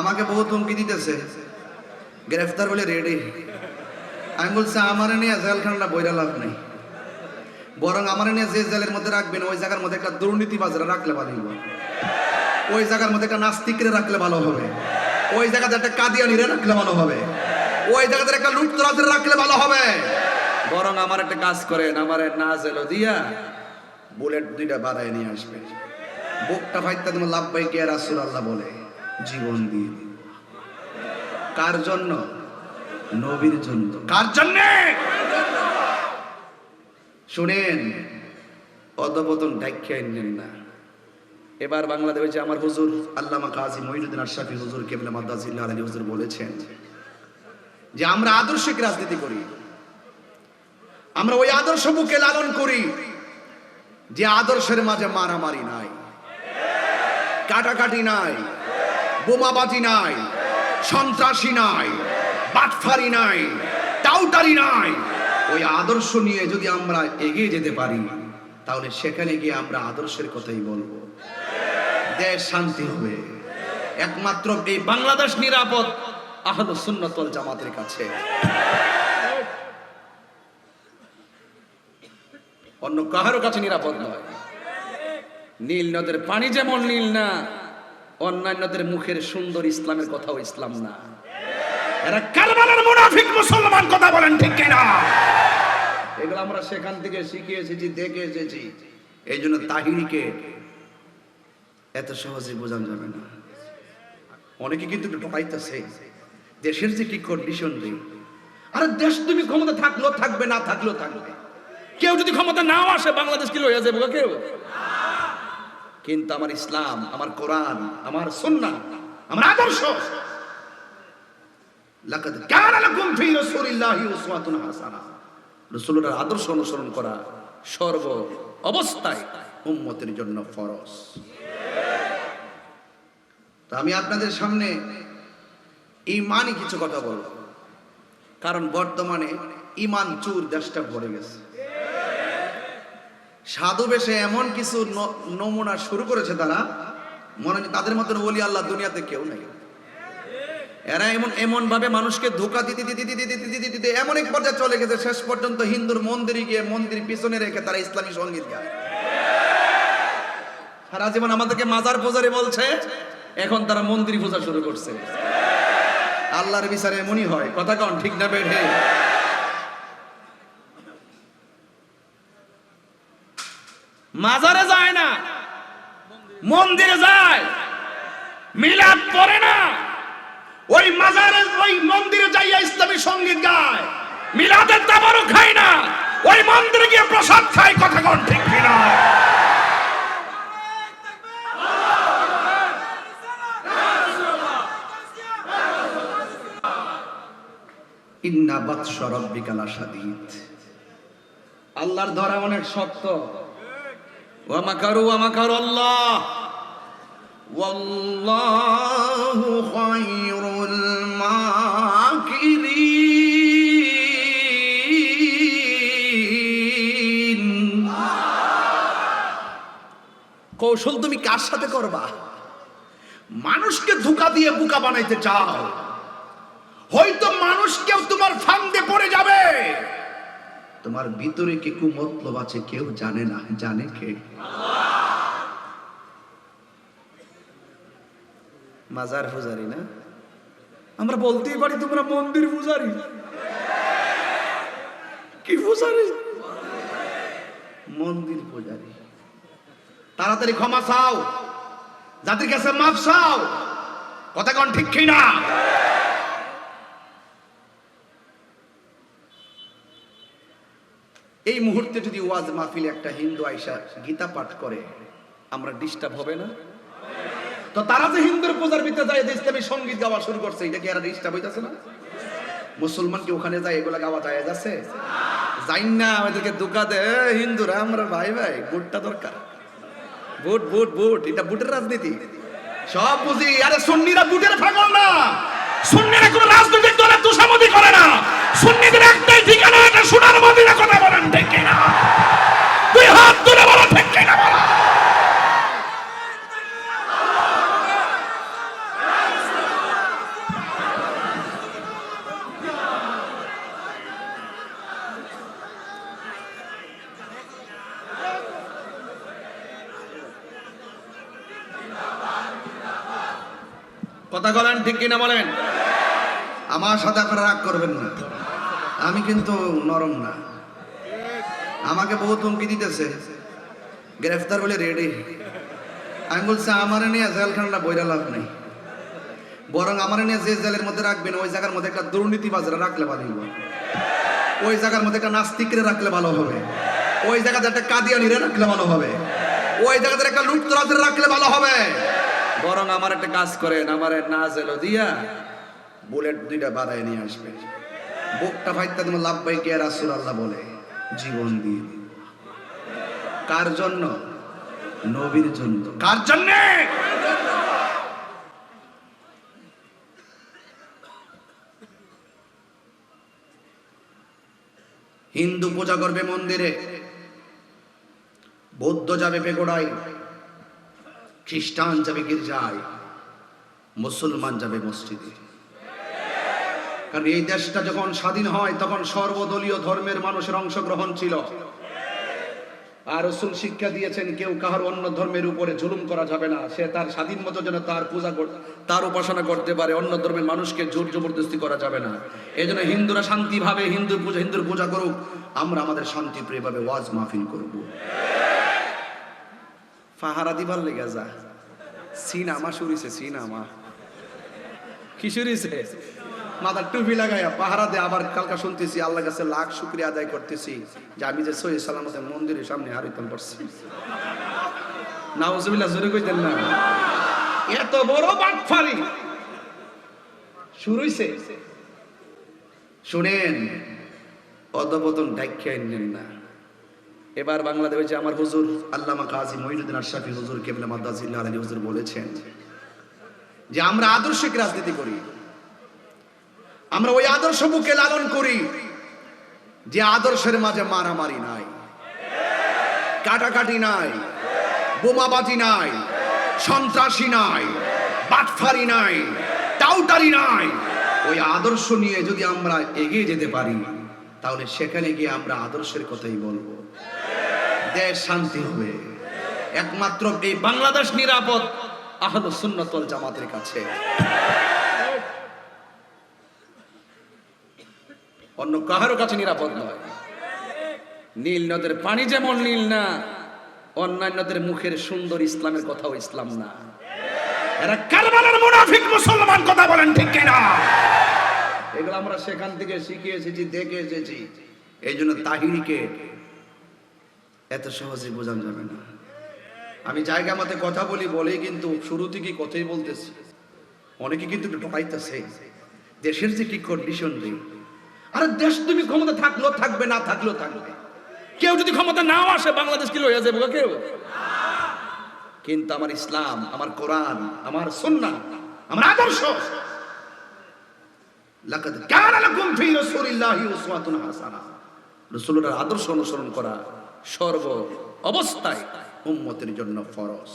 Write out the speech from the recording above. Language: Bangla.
আমাকে বহুত হুমকি দিতেছে। গ্রেফতার বলে রেডি আমি বলছি, আমার নিয়ে জেলখানটা বইরা লাভ নেই। বরং আমার নিয়ে যে জেলের মধ্যে রাখবেন, ওই জায়গার মধ্যে একটা দুর্নীতিবাজরা রাখলে ভালো হবে ওই জায়গার মধ্যে একটা নাস্তিকরে রাখলে ভালো হবে। ওই জায়গাতে একটা কাদিয়ানিরে রাখলে ভালো হবে। ওই জায়গাতে একটা লুটতরাজরে রাখলে ভালো হবে। বরং আমার একটা কাজ করেন, আমার না জেলো দিয়া বুলেট দুইটা বাড়ায় নিয়ে আসবে বুকটা ফাইতে তোমার লাভ পাই কে রাসুল আল্লাহ বলে। জীবন দিয়ে কার জন্য? নবীর জন্য। কার জন্য? শুনেন, অধপতন ডাক্যা নেন না। এবার বাংলাদেশে আমার হুজুর আল্লামা কাজী মহিনুদ্দিন আশরাফি হুজুর কেবলা মাদ্দাজিল্লাহ আলী হুজুর বলেছেন যে আমরা আদর্শিক রাজনীতি করি। আমরা ওই আদর্শ বুকে লালন করি যে আদর্শের মাঝে মারামারি নাই, কাটাকাটি নাই। বোমাবাজি নাই, সন্ত্রাসী নাই, বাটফারি নাই, টাউটারি নাই। ওই আদর্শ নিয়ে যদি আমরা এগিয়ে যেতে পারি, তাহলে সেখানে গিয়ে আমরা আদর্শের কথাই বলব। দেশ শান্তি হবে। একমাত্র এই বাংলাদেশ নিরাপদ, আহল সুন্নতল জামাতের কাছে। অন্য কাহারও কাছে নিরাপদ নয়। নীল নদের পানি যেমন নীল না অন্যান্যদের মুখের সুন্দর ইসলামের কথাও ইসলাম না। এরা কারবালার মুনাফিক মুসলমান কথা বলেন ঠিক কিনা? এগুলো আমরা সেখান থেকে শিখে এসেছি দেখে এসেছি এই জন্য তাহিরিকে এত সহজে বোঝানো যাবে না। অনেকে কিন্তু ডরাইতেছে দেশের যে কি কন্ডিশন রে? আরে দেশ তুমি ক্ষমতা থাকলেও থাকবে না থাকলেও থাকবে। কেউ যদি ক্ষমতা নাও আসে বাংলাদেশ কি লইয়া যাবে কেউ? কিন্তু আমার ইসলাম, আমার কোরআন, আমার সুন্নাহ, আমার আদর্শ। লাকাদ কানা লাকুম ফি রাসূলিল্লাহি উসওয়াতুন হাসানা। রাসূলের আদর্শ অনুসরণ করা সর্ব অবস্থায় উম্মতের জন্য ফরজ। তো আমি আপনাদের সামনে ইমানই কিছু কথা বলব। কারণ বর্তমানে ইমান চুর দেশটা ভরে গেছে। সাধু বেশে এমন কিছু নমুনা শুরু করেছে তারা, মনে তাদের মতন বলি আল্লাহ দুনিয়াতে কেউ নেই। এরা এমন এমন ভাবে মানুষকে ধোকা দিতে দিতে দিতে দিতে দিতে দিতে এমন এক পর্যায়ে চলে গেছে, শেষ পর্যন্ত হিন্দুর মন্দিরে গিয়ে মন্দির পিছনে রেখে তারা ইসলামী সংগীত গায়। সারা জীবন আমাদেরকে মাজার পূজারি বলছে, এখন তারা মন্দির পূজা শুরু করছে। আল্লাহর বিচারে এমনই হয়, কথা কন ঠিক না বেঠে? মাজারে যায় না। মন্দিরে যায়। মিলাদ পড়ে না। ওই মাজারে, ওই মন্দিরে যাইয়া ইসলামী সংগীত গায়। মিলাদের তাবারও খায় না। ওই মন্দিরে গিয়ে প্রসাদ খায়, কথা কন ঠিক কিনা? ইন্না বাদশ রব্বিকা লাশাদীদ আল্লাহর ধরা অনেক শক্ত। ওয়া মাকারু ওয়া মাকারু আল্লাহ ওয়াল্লাহু খায়রুল মাকিরিন কৌশল তুমি কার সাথে করবা? মানুষকে ধোকা দিয়ে বোকা বানাইতে চাও। হয়তো মানুষ কেউ তোমার ফান্দে পড়ে যাবে। তোমার ভিতরে কি কু মতলব আছে কেউ জানে না, জানে কে? মাজার পূজারি না? আমরা বলতেই পারি তোমরা মন্দির পূজারি। কি পূজারি? মন্দির পূজারি। তাড়াতাড়ি ক্ষমা চাও। যাদের কাছে মাপ চাও। কথা কন ঠিক কি না এই মুহূর্তে যদি ওয়াজ মাহফিলে একটা হিন্দু আইসা গীতা পাঠ করে, আমরা ডিস্টার্ব হবে না? তো তারা যে হিন্দুর পূজার ভিতরে যায় ইসলামী সংগীত গাওয়া শুরু করছে, এটা কি আর ডিস্টার্ব হইতাছে না? মুসলমান কি ওখানে যায়, এগুলা গাওয়া যায়, যাচ্ছে? যাই না আমাদেরকে দোকা দে। হিন্দুরা, আমরা ভাই ভাই, ভোটটা দরকার। ভোট ভোট ভোট, এটা ভোটের রাজনীতি। সব বুঝি, আরে সুন্নিরা ভোটের পাগল না। সুন্নিরা কোনো রাজনৈতিক দলের তুষামতি করে না। সুন্নিদের একটাই ঠিকানা, এটা সোনার মদিনা কথা বলেন ঠিক কিনা তুই হাত তুলে বলো ঠিক কিনা বলো কথা বলেন, ঠিক কিনা বলেন? আমার সাথে আপনারা রাগ করবেন না। আমি কিন্তু নরম না। আমাকে বহুত হুমকি দিতেছে। গ্রেফতার বলে রেডি আমি বলছি, আমার নিয়ে জেলখানাটা বইরা লাভ নেই। বরং আমার নিয়ে যে জেলের মধ্যে রাখবেন, ওই জায়গার মধ্যে একটা দুর্নীতিবাজরা রাখলে ভালো হইব। ওই জায়গার মধ্যে একটা নাস্তিকরে রাখলে ভালো হবে। ওই জায়গাতে একটা কাদিয়ানিরে রাখলে ভালো হবে। ওই জায়গাতে একটা লুটতরাজের রাখলে ভালো হবে। বরং আমার একটা কাজ করেন, আমার না জেলো দিয়া বুলেট দুইটা বাড়ায় নিয়ে আসবে। বুকটা ফাইতে তোমার লাভ পাই কে রাসুল আল্লাহ বলে? জীবন দিয়ে। কার জন্য? নবীর জন্য। কার জন্যে? হিন্দু পূজা করবে মন্দিরে। বৌদ্ধ যাবে পেগোড়ায় খ্রিস্টান যাবে গির্জায়, মুসলমান যাবে মসজিদে। কারণ এই দেশটা যখন স্বাধীন হয়, তখন সর্বদলীয় ধর্মের মানুষের অংশগ্রহণ ছিল। আর রসুল শিক্ষা দিয়েছেন, কেউ কাহার অন্য ধর্মের উপরে জুলুম করা যাবে না। সে তার স্বাধীন মতো যেন তার পূজা তার উপাসনা করতে পারে, অন্য ধর্মের মানুষকে জোর জবরদস্তি করা যাবে না। এই জন্য হিন্দুরা শান্তিভাবে হিন্দুর পূজা হিন্দুর পূজা করুক, আমরা আমাদের শান্তিপ্রিয়ভাবে ওয়াজ মাহফিল করব। ফাহারা দিবার লেগে যা। সিনামা শুরিছে সিনামা। কি শুরিছে মাথার টুপি লাগাইয়া পাহারা দিয়ে আবার কালকা শুনতেছি আল্লাহ কাছে লাখ শুক্রিয়া আদায় করতেছি, যে আমি যে সহি সালামতের মন্দিরের সামনে হারিতাম পারছি নাউজুবিল্লাহ, জোরে কইতেন না। এত বড় বাটফারি। শুরু হইছে। শুনেন, অধপতন ডাক্যা নেন না। এবার বাংলাদেশে আমার হুজুর আল্লামা কাজী মহিনুদ্দিন আশরাফি হুজুর কেবলা মাদ্দাজিল্লাহ আলী হুজুর বলেছেন যে আমরা আদর্শিক রাজনীতি করি। আমরা ওই আদর্শ বুকে লালন করি যে আদর্শের মাঝে মারামারি নাই, কাটাকাটি নাই, বোমাবাজি নাই, সন্ত্রাসী নাই, বাটফারি নাই, টাউটারি নাই। ওই আদর্শ নিয়ে যদি আমরা এগিয়ে যেতে পারি, তাহলে সেখানে গিয়ে আমরা আদর্শের কথাই বলব। দেশ শান্তি হবে। একমাত্র এই বাংলাদেশ নিরাপদ আহল সুন্নতল জামাতের কাছে। অন্য কাহারও কাছে নিরাপদ নয়। নীল নদের পানি যেমন নীল না অন্যান্যদের মুখের সুন্দর ইসলামের কথাও ইসলাম না। এরা কারবালার মুনাফিক মুসলমান কথা বলেন ঠিক কিনা? এগুলো আমরা সেখান থেকে শিখে এসেছি, দেখে এসেছি। এই জন্য তাহিরিকে এত সহজে বোঝানো যাবে না। আমি জায়গা মতে কথা বলি বলেই কিন্তু শুরু থেকে কথাই বলতেছি। অনেকে কিন্তু ডরাইতেছে দেশের যে কি কন্ডিশন রে? আরে দেশ তুমি ক্ষমতা থাকলেও থাকবে, না থাকলেও থাকবে। কেউ যদি ক্ষমতা নাও আসে, বাংলাদেশ কি লইয়া যাবে কেউ? কিন্তু আমার ইসলাম, আমার কোরআন, আমার সুন্নাহ, আমার আদর্শ। লাকাদ কানা লাকুম ফি রাসূলিল্লাহি উসওয়াতুন হাসানা। রাসূলের আদর্শ অনুসরণ করা। সর্ব অবস্থায় উম্মতের জন্য ফরজ।